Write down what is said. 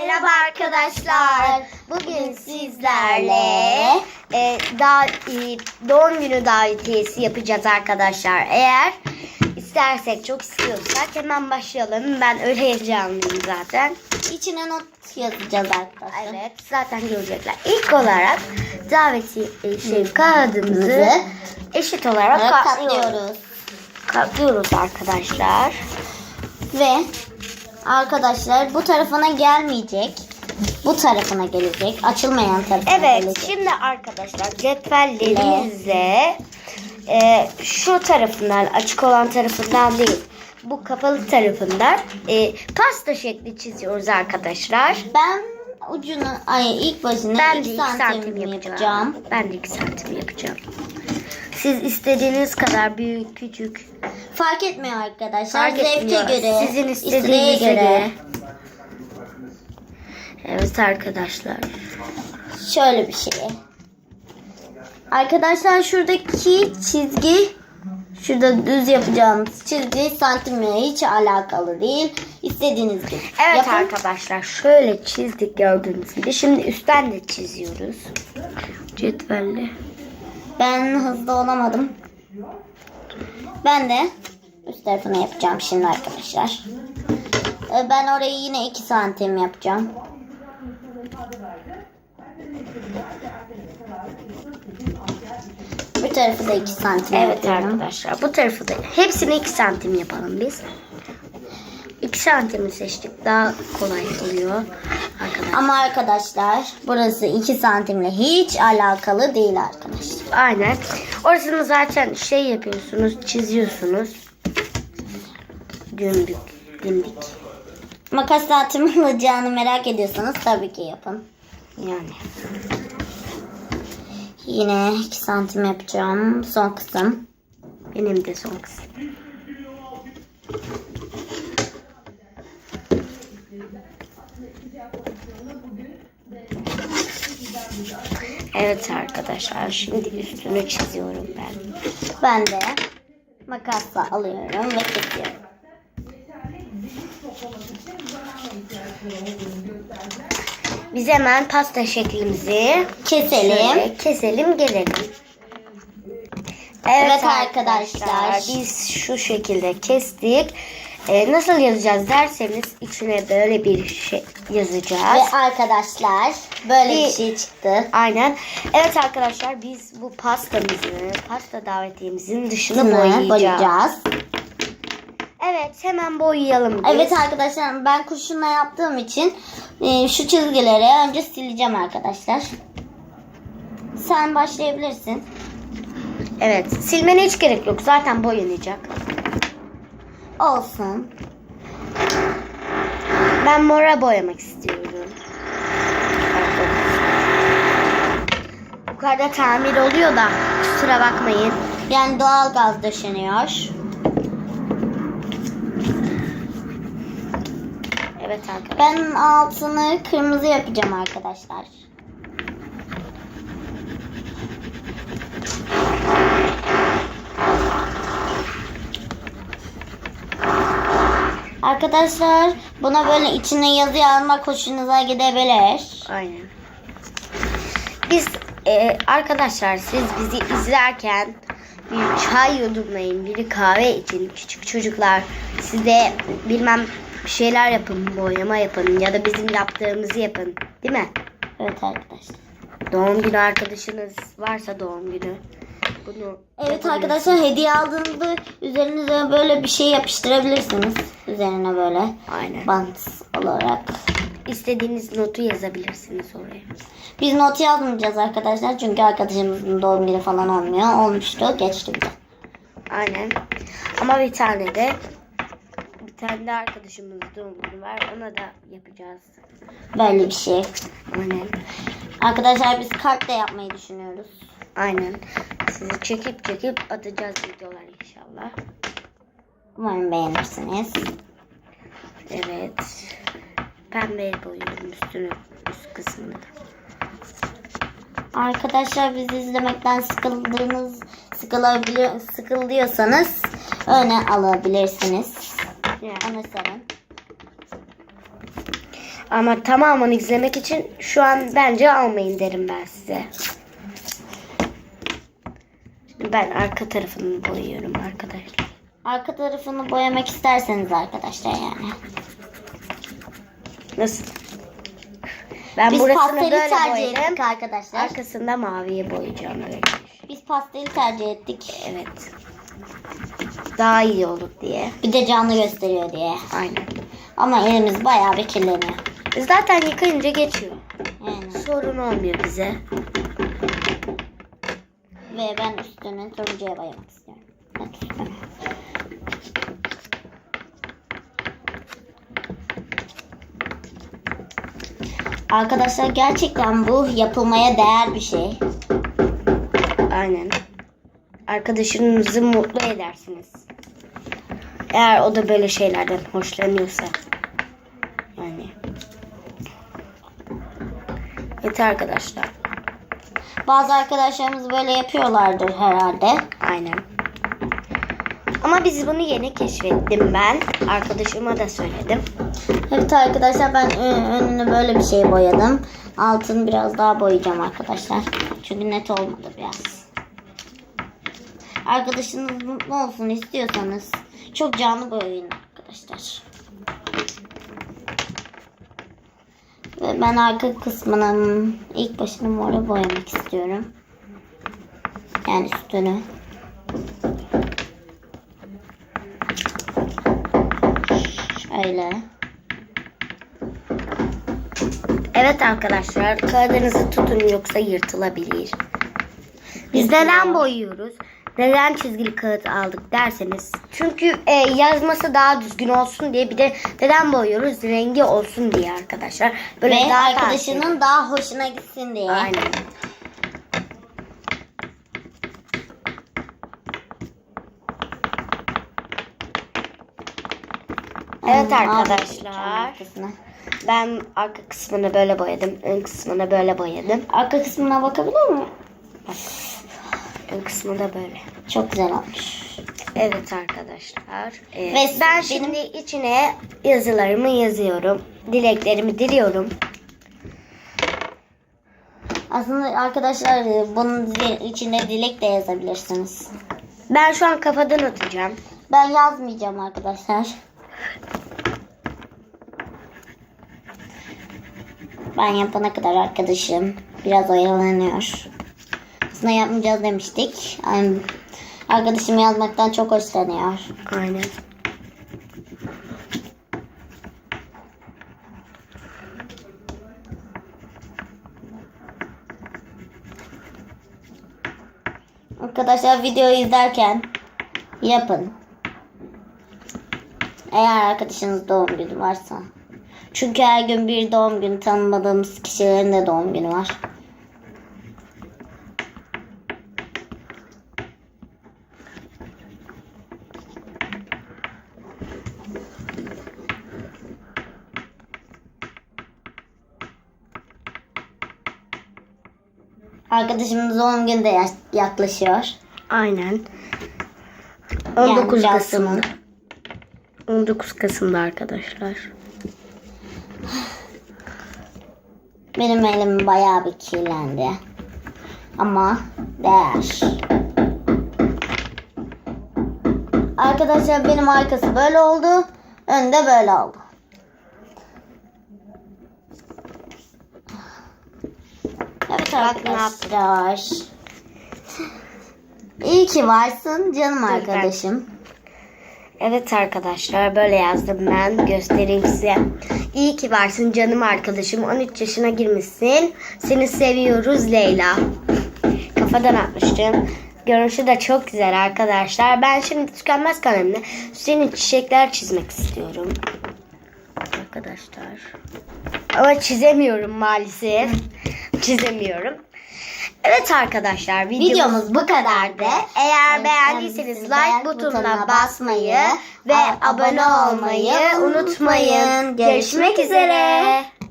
Merhaba arkadaşlar. Bugün sizlerle e, da, e, doğum günü davetiyesi yapacağız arkadaşlar. Eğer istersek çok istiyorsak hemen başlayalım. Ben öyle heyecanlıyım zaten. İçine not yazacağız arkadaşlar. Evet zaten görecekler. İlk olarak daveti e, şey kağıdımızı eşit olarak katlıyoruz. Katlıyoruz arkadaşlar. Ve arkadaşlar bu tarafına gelmeyecek. Bu tarafına gelecek. Açılmayan tarafına Evet gelecek. şimdi arkadaşlar cetvellerimizle e, şu tarafından açık olan tarafından değil bu kapalı tarafından e, pasta şekli çiziyoruz arkadaşlar. Ben ucunu ay ilk başına Ben de 2 2 santim, santim yapacağım. yapacağım. Ben de 2 santim yapacağım. Siz istediğiniz kadar büyük küçük Fark etmiyor arkadaşlar. fark Zevke etmiyor. göre. Sizin istediğinize göre. Evet arkadaşlar. Şöyle bir şey. Arkadaşlar şuradaki çizgi şurada düz yapacağımız çizgi santimle hiç alakalı değil. İstediğiniz gibi. Evet yapın. arkadaşlar şöyle çizdik gördüğünüz gibi. Şimdi üstten de çiziyoruz. Cetvelle. Ben hızlı olamadım. Ben de üst tarafını yapacağım şimdi arkadaşlar. Ee, Ben orayı yine 2 santim yapacağım. Bu tarafı da 2 santim Evet yapıyorum. arkadaşlar bu tarafı da hepsini 2 santim yapalım biz. 2 santimi seçtik daha kolay oluyor arkadaşlar. Ama arkadaşlar burası 2 santimle hiç alakalı değil arkadaşlar. Aynen. Orasını zaten şey yapıyorsunuz çiziyorsunuz. Dümbük, dimdik. Makas dağıtımı alacağını merak ediyorsanız tabii ki yapın. Yani. Yine 2 santim yapacağım son kısım. Benim de son kısım. Evet arkadaşlar şimdi üstünü çiziyorum ben. Ben de makasla alıyorum ve kesiyorum. Biz hemen pasta şeklimizi Keselim. şöyle keselim gelelim. Evet arkadaşlar. Biz şu şekilde kestik. Ee, nasıl yazacağız derseniz içine böyle bir şey yazacağız. Ve arkadaşlar böyle bir Bir- şey çıktı. Aynen. Evet arkadaşlar biz bu pastamızı, pasta davetiyemizin dışını boyayacağız. boyayacağız. Evet hemen boyayalım biz. Evet arkadaşlar ben kurşunla yaptığım için e, şu çizgileri önce sileceğim arkadaşlar. Sen başlayabilirsin. Evet silmene hiç gerek yok zaten boyanacak. Olsun. Ben mora boyamak istiyorum. Yukarıda tamir oluyor da kusura bakmayın. Yani doğal gaz döşeniyor. Evet arkadaşlar. Ben altını kırmızı yapacağım arkadaşlar. Arkadaşlar buna böyle içine yazı yazmak hoşunuza gidebilir. Aynen. Biz e, arkadaşlar siz bizi izlerken bir çay yudumlayın, bir kahve için küçük çocuklar size bilmem bir şeyler yapın, boyama yapın ya da bizim yaptığımızı yapın. Değil mi? Evet arkadaşlar. Doğum günü arkadaşınız varsa doğum günü. Bunu Evet arkadaşlar hediye aldığınızda üzerinize böyle bir şey yapıştırabilirsiniz. Üzerine böyle Aynen. bant olarak. İstediğiniz notu yazabilirsiniz oraya. Biz not yazmayacağız arkadaşlar çünkü arkadaşımızın doğum günü falan olmuyor. Olmuştu geçti bir de. Aynen. Ama bir tane de bir tane de arkadaşımız doğum günü var. Ona da yapacağız. Böyle bir şey. Aynen. Arkadaşlar biz kart da yapmayı düşünüyoruz. Aynen. Sizi çekip çekip atacağız videolar inşallah. Umarım beğenirsiniz. Evet. Pembeye boyuyorum üstünü, üst kısmını. Arkadaşlar bizi izlemekten sıkıldığınız sıkılabiliyor, sıkılıyorsanız öne alabilirsiniz. Yani. Sarın. Ama tamamını izlemek için şu an bence almayın derim ben size. Ben arka tarafını boyuyorum arkadaşlar. Arka tarafını boyamak isterseniz arkadaşlar yani. Nasıl? Ben Biz burasını pasteli böyle tercih boyadım. ettik arkadaşlar. Arkasında maviye boyayacağım böyle. Biz pasteli tercih ettik. Evet. Daha iyi olur diye. Bir de canlı gösteriyor diye. Aynen. Ama elimiz bayağı bir kirleniyor. Zaten yıkayınca geçiyor. Yani. Sorun olmuyor bize. Ve ben üstünü turuncuya boyamak istiyorum. Arkadaşlar gerçekten bu yapılmaya değer bir şey. Aynen. Arkadaşınızı mutlu edersiniz. Eğer o da böyle şeylerden hoşlanıyorsa. Yani. Evet arkadaşlar. Bazı arkadaşlarımız böyle yapıyorlardır herhalde. Aynen. Ama biz bunu yeni keşfettim ben. Arkadaşıma da söyledim. Evet arkadaşlar ben ön- önünü böyle bir şey boyadım. Altını biraz daha boyayacağım arkadaşlar. Çünkü net olmadı biraz. Arkadaşınız mutlu olsun istiyorsanız çok canlı boyayın arkadaşlar. Ve ben arka kısmının ilk başını mora boyamak istiyorum. Yani üstünü. Şöyle. Evet arkadaşlar kağıdınızı tutun yoksa yırtılabilir. Biz neden boyuyoruz? Neden çizgili kağıt aldık derseniz. Çünkü e, yazması daha düzgün olsun diye bir de neden boyuyoruz? Rengi olsun diye arkadaşlar. Böyle Ve daha arkadaşının daha hoşuna gitsin diye. Aynen. Evet arkadaşlar. Ben arka kısmını böyle boyadım. Ön kısmını böyle boyadım. Arka kısmına bakabilir miyim? Ön kısmı da böyle. Çok güzel olmuş. Evet arkadaşlar. Ee, Ve ben benim- şimdi içine yazılarımı yazıyorum. Dileklerimi diliyorum. Aslında arkadaşlar e, bunun içine dilek de yazabilirsiniz. Ben şu an kafadan atacağım. Ben yazmayacağım arkadaşlar. Ben yapana kadar arkadaşım biraz oyalanıyor. Aslında yapmayacağız demiştik. Yani Arkadaşım yazmaktan çok hoşlanıyor. Aynen. Arkadaşlar videoyu izlerken yapın. Eğer arkadaşınız doğum günü varsa. Çünkü her gün bir doğum günü tanımadığımız kişilerin de doğum günü var. Arkadaşımın doğum günü de yaklaşıyor. Aynen. Yani 19 biraz Kasım'da. 19 Kasım'da arkadaşlar. Benim elim bayağı bir kirlendi. Ama değer. Arkadaşlar benim arkası böyle oldu. Önde böyle oldu. Evet arkadaşlar. İyi ki varsın canım arkadaşım. Evet arkadaşlar böyle yazdım ben. Göstereyim size. İyi ki varsın canım arkadaşım. 13 yaşına girmişsin. Seni seviyoruz Leyla. Kafadan atmıştım. Görünüşü de çok güzel arkadaşlar. Ben şimdi tükenmez kalemle senin çiçekler çizmek istiyorum. Arkadaşlar. Ama çizemiyorum maalesef. Çizemiyorum. Evet arkadaşlar videomuz, Videomuz bu kadardı. Eğer Evet, beğendiyseniz like butonuna basmayı ve abone olmayı unutmayın. Görüşmek üzere.